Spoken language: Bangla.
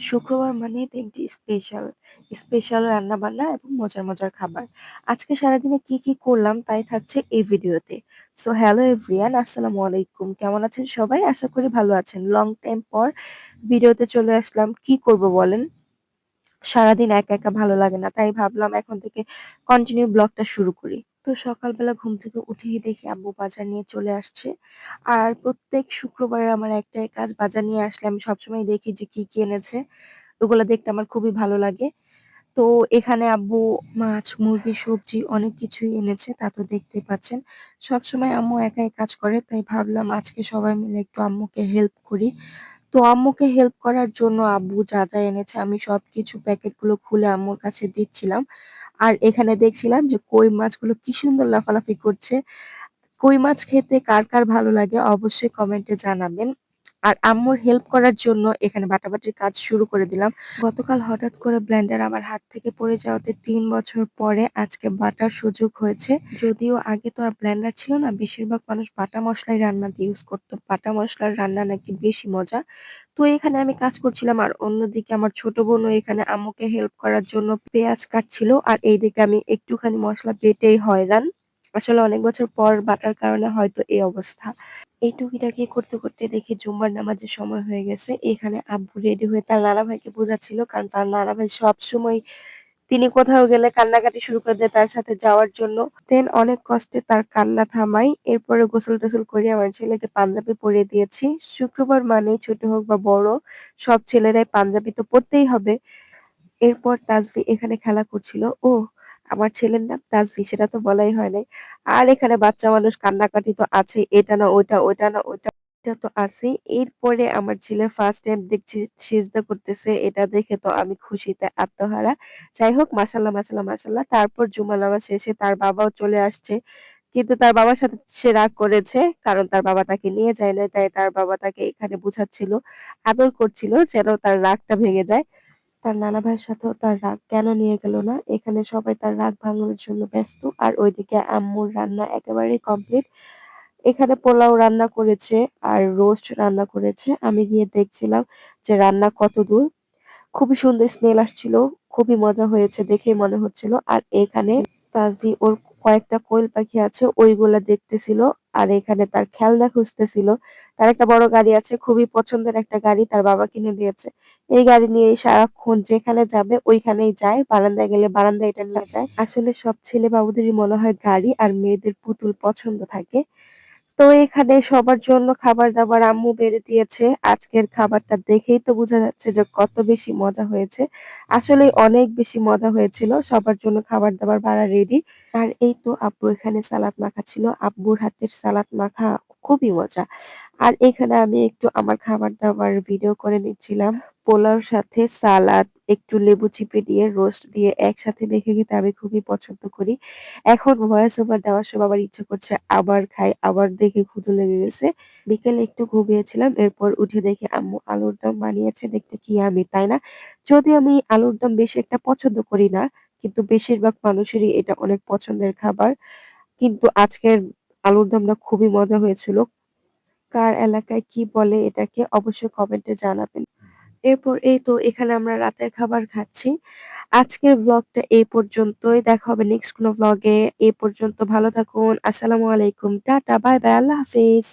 শুক্রবার তো একটি স্পেশাল। স্পেশাল রান্নাবান্না এবং মজার, মজার খাবার। আজকে সারাদিনে কি, কি করলাম তাই থাকছে এই ভিডিওতে। সো হ্যালো এভরিওয়ান আসসালামু আলাইকুম। কেমন আছেন সবাই? আশা করি ভালো আছেন। লং টাইম পর ভিডিওতে চলে আসলাম। কি করব বলেন? সারাদিন একা, একা ভালো লাগে না। তাই ভাবলাম এখন থেকে কন্টিনিউ ব্লগটা শুরু করি। তো সকালবেলা ঘুম থেকে উঠেই দেখি আব্বু বাজার নিয়ে চলে আসছে। আর প্রত্যেক শুক্রবারে আমার একটাই কাজ বাজার নিয়ে আসলে আমি সবসময় দেখি যে কি, কি এনেছে। ওগুলো দেখতে আমার খুবই ভালো লাগে। তো এখানে আব্বু মাছ, মুরগি, সবজি অনেক কিছুই এনেছে তা তো দেখতেই পাচ্ছেন। সবসময় আম্মু একাই কাজ করে তাই ভাবলাম আজকে সবাই মিলে একটু আম্মুকে হেল্প করি। তো আম্মুকে হেল্প করার জন্য আব্বু যা, যা এনেছে আমি সবকিছু প্যাকেটগুলো খুলে আম্মুর কাছে দিচ্ছিলাম। আর এখানে দেখছিলাম যে কই মাছগুলো কি সুন্দর লাফালাফি করছে। কই মাছ খেতে কার, কার ভালো লাগে অবশ্যই কমেন্টে জানাবেন। আর আম্মুর হেল্প করার জন্য এখানে বাটাবাটির কাজ শুরু করে দিলাম। গতকাল হঠাৎ করে ব্লেন্ডার আমার হাত থেকে পড়ে যাওয়াতে তিন বছর পরে আজকে বাটার সুযোগ হয়েছে। যদিও আগে তো আর ব্লেন্ডার ছিল না, বেশিরভাগ মানুষ বাটা মসলাই রান্নাতে ইউজ করতো। বাটা মশলার রান্না নাকি বেশি মজা। তো এখানে আমি কাজ করছিলাম আর অন্যদিকে আমার ছোট বোনও এখানে আম্মুকে হেল্প করার জন্য পেঁয়াজ কাটছিল। আর এইদিকে আমি একটুখানি মসলা বেটেই হয়রান। আসলে অনেক বছর পর বাটার কারণে হয়তো এই অবস্থা। এই টুকিটাকি করতে, করতে দেখি জুম্মার নামাজের সময় হয়ে গেছে। এখানে আব্বু রেডি হয়ে তার নানা ভাইকে বোঝাচ্ছিল কারণ তার নানা ভাই সবসময় তিনি কোথাও গেলে কান্নাকাটি শুরু করে দেয় তার সাথে যাওয়ার জন্য। দেন অনেক কষ্টে তার কান্না থামাই। এরপরে গোসল-টোসল করে আমার ছেলেকে পাঞ্জাবি পরিয়ে দিয়েছি। শুক্রবার মানে ছোট হোক বা বড় সব ছেলেরাই পাঞ্জাবি তো পরতেই হবে। এরপর তাজভি এখানে খেলা করছিল। ও আমার ছেলের নাম তাজভি সেটা তো বলাই হয় নাই। আর এখানে বাচ্চা মানুষ কান্নাকাটি তো আছে এটা না ওইটা, ওইটা না ওইটা, তো আছেই। এরপরে আমার ছেলে ফার্স্ট টাইম দেখছি সিজদা করতেছে। এটা দেখে তো আমি খুশিতে আত্মহারা। যাই হোক মাশাআল্লাহ, মাশাআল্লাহ, মাশাআল্লাহ। তারপর জুমা নামাজ শেষে তার বাবাও চলে আসছে। কিন্তু তার বাবার সাথে সে রাগ করেছে। কারণ তার বাবা তাকে নিয়ে যায় নাই। তাই তার বাবা তাকে এখানে বুঝাচ্ছিল, আদর করছিল যেন তার রাগটা ভেঙে যায়। তার নানা ভাইয়ের সাথেও তার রাগ কেন নিয়ে গেল না? এখানে সবাই তার রাগ ভাঙানোর জন্য ব্যস্ত। আর ওইদিকে আম্মুর রান্না একেবারেই কমপ্লিট। এখানে পোলাও রান্না করেছে আর রোস্ট রান্না করেছে। আমি গিয়ে দেখছিলাম যে রান্না কতদূর। খুবই সুন্দর স্মেল আসছিল। খুবই মজা হয়েছে দেখেই মনে হচ্ছিল। আর এখানে তাজভি ওর কয়েকটা কোয়েল পাখি আছে, ওইগুলা দেখতেছিল। আর এখানে তার খেলনা খুঁজতেছিল। তার একটা বড় গাড়ি আছে, খুবই পছন্দের একটা গাড়ি তার বাবা কিনে দিয়েছে। এই গাড়ি নিয়ে সারাক্ষণ যেখানে যাবে, ওইখানেই যায়। বারান্দায় গেলে বারান্দায় এটা নিয়ে যায়। আসলে সব ছেলে বাবুদেরই মনে হয় গাড়ি আর মেয়েদের পুতুল পছন্দ থাকে। তো এখানে সবার জন্য খাবার-দাবার আম্মু বেড়ে দিয়েছে। আজকের খাবারটা দেখেই তো বোঝা যাচ্ছে যে কত বেশি মজা হয়েছে। আসলে অনেক বেশি মজা হয়েছিল। সবার জন্য খাবার-দাবার বাড়া রেডি। আর এই তো আব্বু এখানে সালাদ মাখা ছিল আব্বুর হাতের সালাদ মাখা খুবই মজা। আর এখানে আমি একটু আমার খাবার-দাবার ভিডিও করে নিচ্ছিলাম। পোলাওর সাথে সালাদ, একটু লেবু চিপে দিয়ে রোস্ট দিয়ে একসাথে মেখে খেতে আমি খুবই পছন্দ করি। এখন ভয়েস ওভার দেওয়ার সময় আবার ইচ্ছে করছে আবার খাই, আবার দেখে ক্ষুধা লেগে গেছে। বিকেলে একটু ঘুমিয়েছিলাম। এরপর উঠে দেখি আম্মু আলুর দম বানিয়েছে দেখতে কি আমি তাই না? যদি আমি আলুর দম বেশি একটা পছন্দ করি না। কিন্তু বেশিরভাগ মানুষেরই এটা অনেক পছন্দের খাবার। কিন্তু আজকের আলুর দমটা খুবই মজা হয়েছিল। কার এলাকায় কি বলে এটাকে অবশ্যই কমেন্টে জানাবেন। এরপর এই তো এখানে আমরা রাতের খাবার খাচ্ছি। আজকের ব্লগটা এই পর্যন্তই। দেখা হবে নেক্সট কোনো ব্লগে। এই পর্যন্ত ভালো থাকুন। আসসালামু আলাইকুম। Tata, bye, bye. আল্লাহ হাফেজ।